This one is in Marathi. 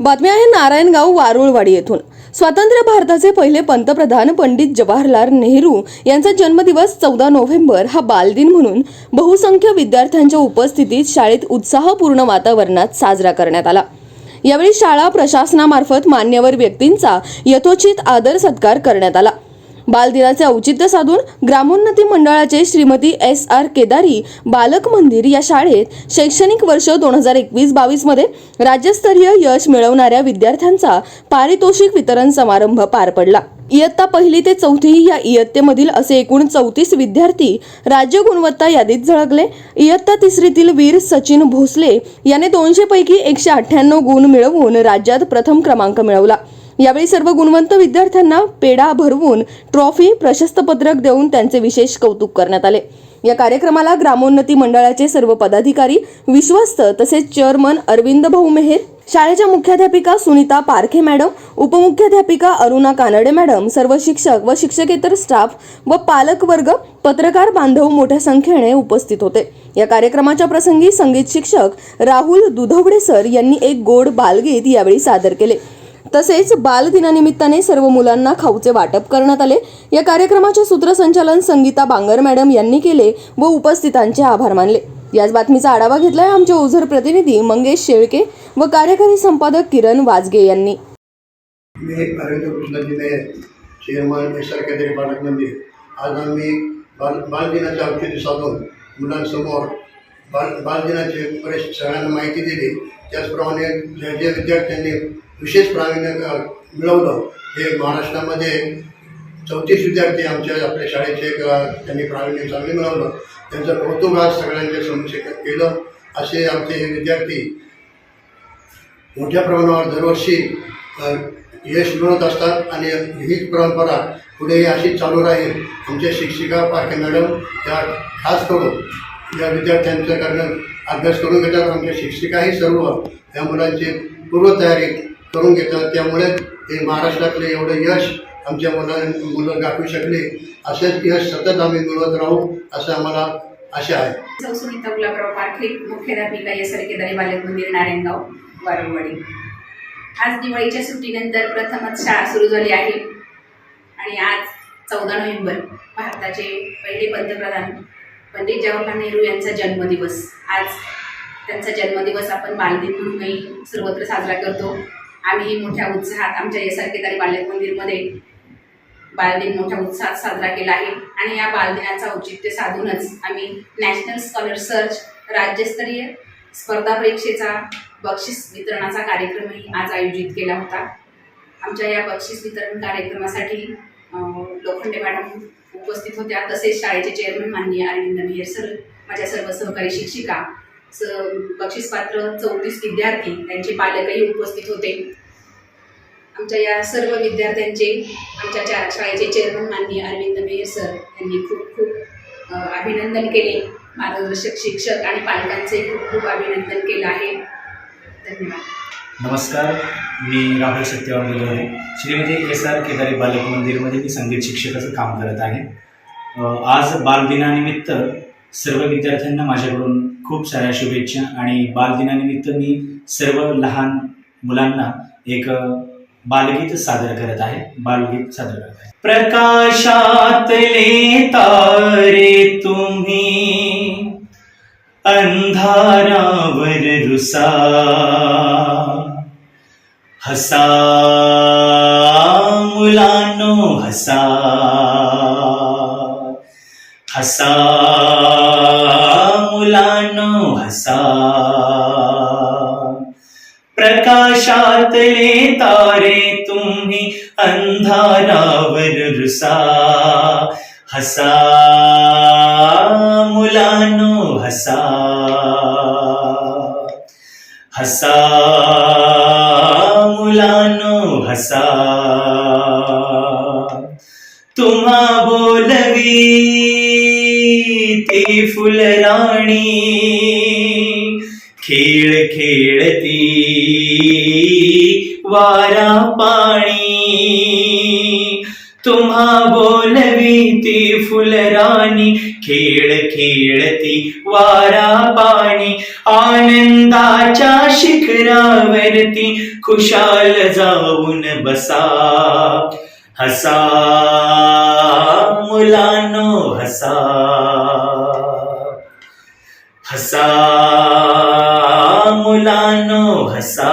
बातमी आहे नारायणगाव वारुळवाडी येथून. स्वातंत्र्य भारताचे पहिले पंतप्रधान पंडित जवाहरलाल नेहरू यांचा जन्मदिवस चौदा नोव्हेंबर हा बालदिन म्हणून बहुसंख्य विद्यार्थ्यांच्या उपस्थितीत शाळेत उत्साहपूर्ण वातावरणात साजरा करण्यात आला. यावेळी शाळा प्रशासनामार्फत मान्यवर व्यक्तींचा यथोचित आदर सत्कार करण्यात आला. बालदिनाचे औचित्य साधून ग्रामोन्नती मंडळाचे श्रीमती एस आर केदारी बालक मंदिर या शाळेत शैक्षणिक वर्ष दोन हजार एकवीस बावीसमध्ये राज्यस्तरीय यश मिळवणाऱ्या विद्यार्थ्यांचा पारितोषिक वितरण समारंभ पार पडला. इयत्ता पहिली ते चौथी या इयत्तेमधील असे एकूण चौतीस विद्यार्थी राज्य गुणवत्ता यादीत झळकले. इयत्ता तिसरीतील वीर सचिन भोसले याने दोनशे पैकी एकशे अठ्ठ्याण्णव गुण मिळवून राज्यात प्रथम क्रमांक मिळवला. यावेळी सर्व गुणवंत विद्यार्थ्यांना पेढा भरवून ट्रॉफी प्रशस्त पत्रक देऊन त्यांचे विशेष कौतुक करण्यात आले. या कार्यक्रमाला ग्रामोन्नती मंडळाचे सर्व पदाधिकारी विश्वस्त तसेच चेअरमन अरविंद भाऊ मेहेर शाळेच्या मुख्याध्यापिका सुनीता पारखे मॅडम उपमुख्याध्यापिका अरुणा कानडे मॅडम सर्व शिक्षक व शिक्षकेतर स्टाफ व पालक वर्ग पत्रकार बांधव मोठ्या संख्येने उपस्थित होते. या कार्यक्रमाच्या प्रसंगी संगीत शिक्षक राहुल दुधवडे सर यांनी एक गोड बालगीत यावेळी सादर केले. तसेच बालदिनानिमित्ताने सर्व मुलांना खाऊचे वाटप करण्यात आले. या कार्यक्रमाचे सूत्रसंचालन संगीता बांगर मॅडम यांनी केले व उपस्थितांचे आभार मानले. याच बातमीचा आढावा घेतलाय आमचे ओझर प्रतिनिधी मंगेश शेळके व कार्यकारी संपादक किरण वाजगे यांनी. आज आम्ही बाल बालदिनाच्या औचित्य साधून मुलांसमोर बाल बालदिनाचे बरेच सगळ्यांना माहिती दिली. त्याचप्रमाणे ज्या ज्या विद्यार्थ्यांनी विशेष प्रावीण्य मिळवलं हे महाराष्ट्रामध्ये चौतीस विद्यार्थी आमच्या आपल्या शाळेचे त्यांनी प्रावीण्य चांगले मिळवलं. त्यांचं कौतुक आज सगळ्यांच्या समोर केलं. असे आमचे हे विद्यार्थी मोठ्या प्रमाणावर दरवर्षी यश मिळवत असतात आणि हीच परंपरा पुढेही अशीच चालू राहील. आमच्या शिक्षिका पारखे मॅडम त्या खास करून या विद्यार्थ्यांचं कारण अभ्यास करून घेतात. आमच्या शिक्षिकाही सर्व या मुलांची पूर्वतयारी करून घेतात. त्यामुळे हे महाराष्ट्रातले एवढं यश आमच्या मुला मुलं गाठू शकले. असेच यश सतत आम्ही मिळवत राहू असं आम्हाला आशा आहे. सौ सुनीता गुलाबराव पारखे मुख्याध्यापिका एस आर बालक मंदिर नारायणगाव वारंवाडी. आज दिवाळीच्या सुट्टीनंतर प्रथमच शाळा सुरू झाली आहे. आणि आज चौदा नोव्हेंबर भारताचे पहिले पंतप्रधान पंडित जवाहरलाल नेहरू यांचा जन्मदिवस. आज त्यांचा जन्मदिवस आपण बालदिन म्हणूनही सर्वत्र साजरा करतो. आम्ही मोठ्या उत्साहात आमच्या यासारखे तरी केदारी बालक मंदिरमध्ये बालदिन मोठ्या उत्साहात साजरा केला आहे. आणि या बालदिनाचा औचित्य साधूनच आम्ही नॅशनल स्कॉलर सर्च राज्यस्तरीय स्पर्धा परीक्षेचा बक्षीस वितरणाचा कार्यक्रमही आज आयोजित केला होता. आमच्या या बक्षीस वितरण कार्यक्रमासाठी लोखंडे मॅडम उपस्थित होत्या. तसेच शाळेचे चेअरमन माननीय अरविंद मेहर सर माझ्या सर्व सहकारी शिक्षिका बक्षीसपात्र चौतीस विद्यार्थी त्यांचे पालकही उपस्थित होते. आमच्या या सर्व विद्यार्थ्यांचे आमच्या चा शाळेचे चेअरमन माननीय अरविंद मेयर सर यांनी खूप खूप अभिनंदन केले. मार्गदर्शक शिक्षक आणि पालकांचे खूप खूप अभिनंदन केलं आहे. धन्यवाद. नमस्कार मी राहुल सत्यवान बोलत श्रीमती एस आर केदारी बालक मंदिरमध्ये मी संगीत शिक्षकाचं काम करत आहे. आज बालदिनानिमित्त सर्व विद्यार्थ्यांना माझ्याकडून खूप साऱ्या शुभेच्छा आणि बालदिनानिमित्त मी सर्व लहान मुलांना एक बालगीत सादर करत आहे. बालगीत सादर करत आहे. प्रकाशातले तारे तुम्ही अंधारावर रुसा हसा मुलानो हसा हसा मुलानो हसा। प्रकाशातले तारे तुम्ही अंधारावर रुसा। हसा मुलानो हसा। हसा मुलानो हसा। तुम्हा बोलवी ती फुलराणी खेळ खेळती वारा पाणी. तुम्हा बोलवी ती फुलराणी खेळ खेळती वारा पाणी. आनंदाच्या शिखरावरती खुशाल जाऊन बसा. हसा मुलांनो हसा। हसा मुलांनो हसा।